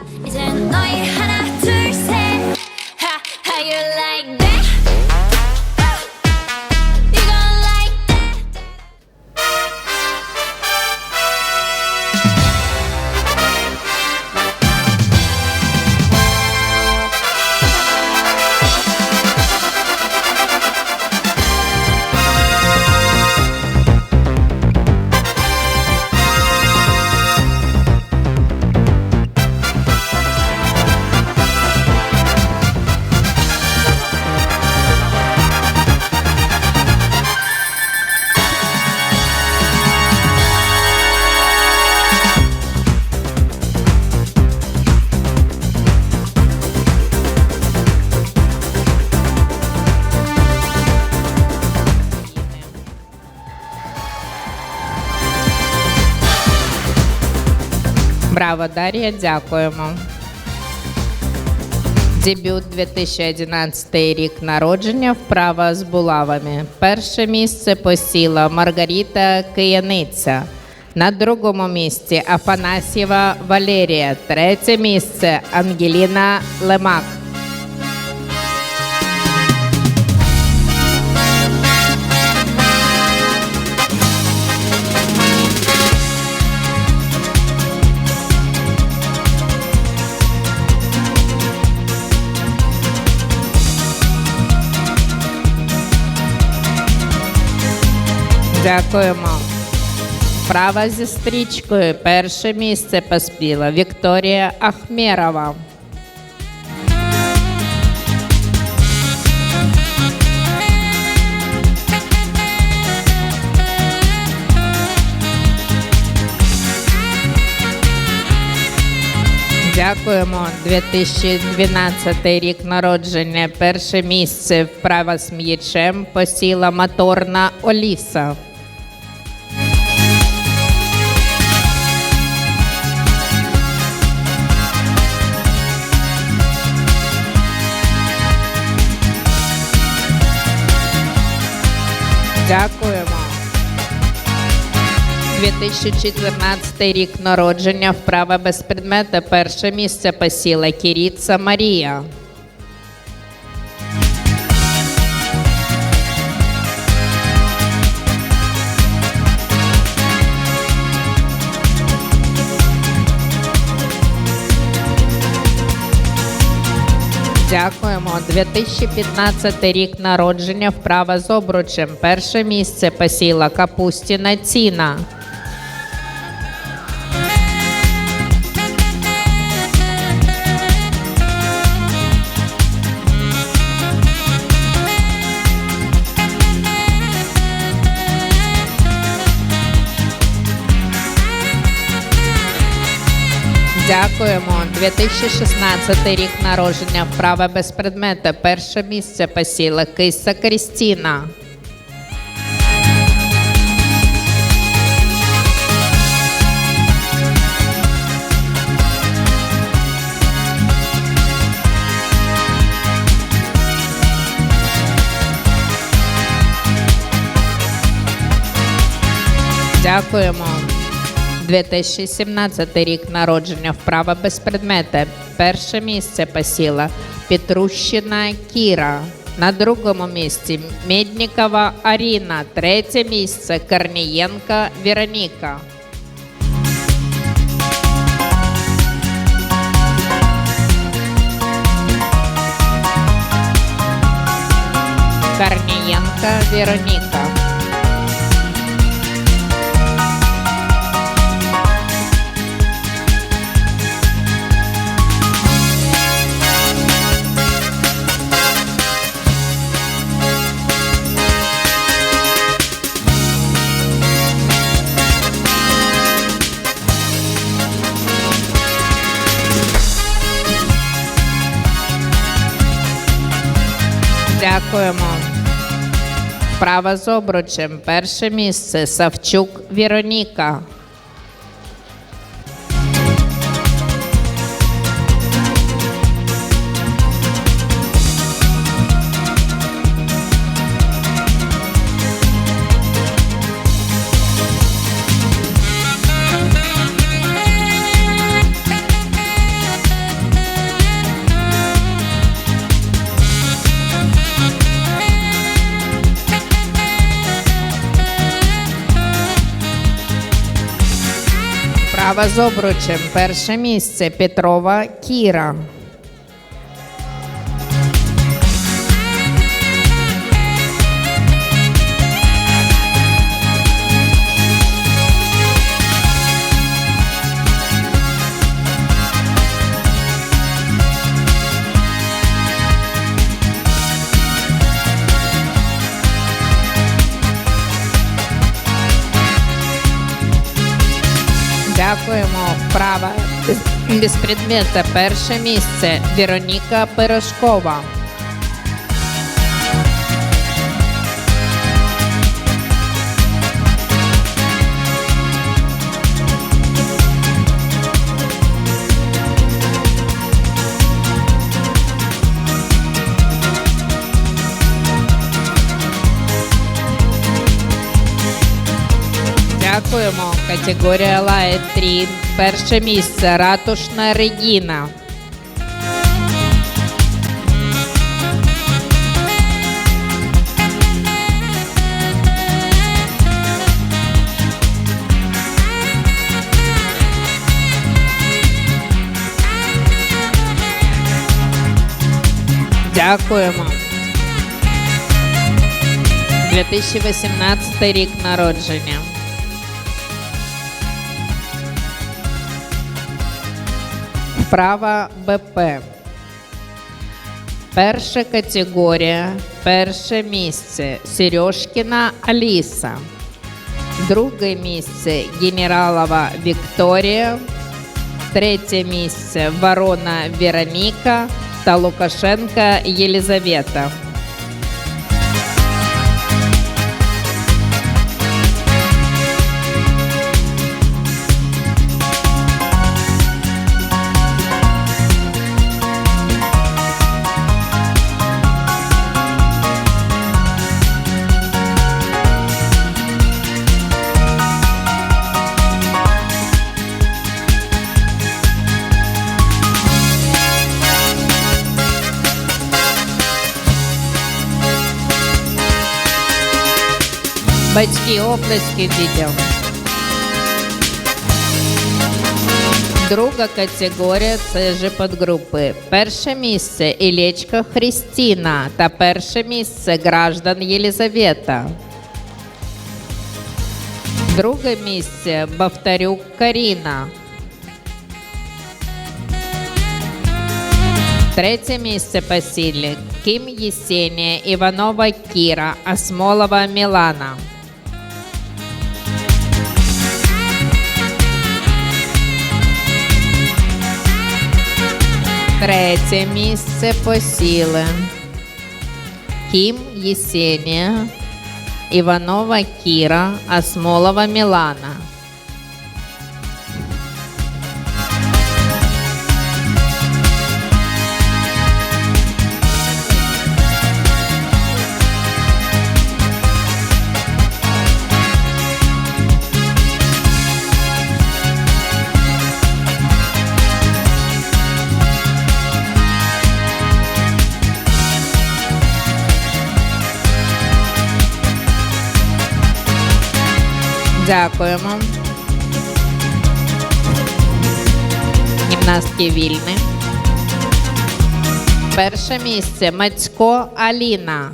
Is it Браво, Дар'я, дякуємо. Дебют 2011 рік народження вправа з булавами. Перше місце посіла Маргарита Кияниця. На другому місці Афанасьєва Валерія. Третє місце Ангеліна Лемак. Дякуємо. Права зі стрічкою. Перше місце поспіла Вікторія Ахмерова. Дякуємо. 2012 рік народження. Перше місце вправа з м'ячем посіла моторна Оліса. Дякуємо. 2014 рік народження, вправа без предмета. Перше місце посіла Кіріца Марія. Дякуємо. 2015 рік народження, вправа з обручем. Перше місце посіла Капустіна Ціна. Дякуємо. 2016 рік народження, вправа без предмета. Перше місце посіла Киса Крістіна. Дякуємо. 2017 рік народження вправа без предмета. Перше місце посіла Петрущина Кіра. На другому місці Меднікова Аріна. Третє місце Корнієнка Вероніка. Корнієнка Вероніка. Дякуємо. Права з обручем. Перше місце Савчук Віроніка. Вправа з обручем. Перше місце Петрова Кіра. Дякуємо. Вправа без- без предмета. Перше місце Вероніка Пирожкова. Дякуємо. Категорія Лає 3. Перше місце Ратушна Регіна. Дякуємо. 2018 рік народження. Вправа БП. Перша категорія, перше місце Сережкіна Аліса. Друге місце Генералова Вікторія. Третє місце Ворона Вероніка та Лукашенка Єлизавета. Батьки оплески дітям. Друга категорія це же підгрупи. Перше місце Ілечка Христина та перше місце Граждан Єлизавета. Друге місце Бавтарюк Каріна. Третє місце посіли Ким Єсенія, Іванова Кіра, Асмолова Мілана. Третє місце посіли Кім Єсенія, Іванова Кіра, Асмолова Мілана. Дякуємо. Гімнастки вільні. Перше місце Мацько Аліна.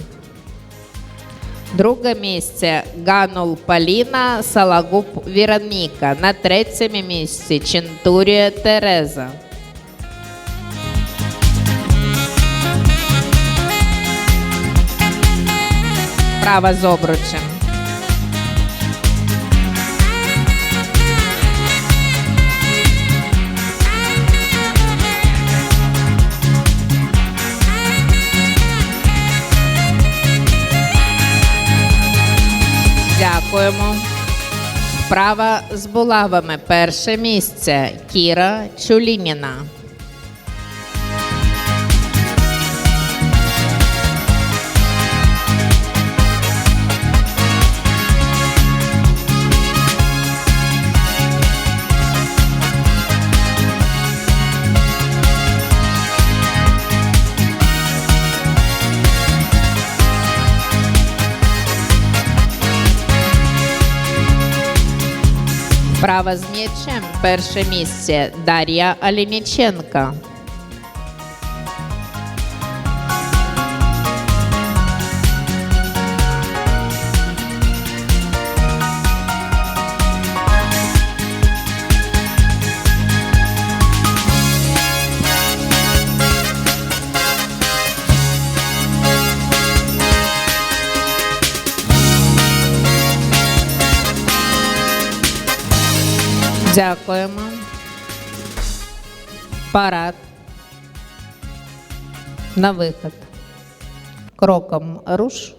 Друге місце Ганул Поліна, Салагуб Віроніка. На третьому місці Чентурія Тереза. Права з обручем. Дякуємо. Вправа з булавами. Перше місце Кіра Чулініна. Вправа з м'ячем. Перше місце Дар'я Алініченка. Дякуємо. Парад. На виход. Кроком руш.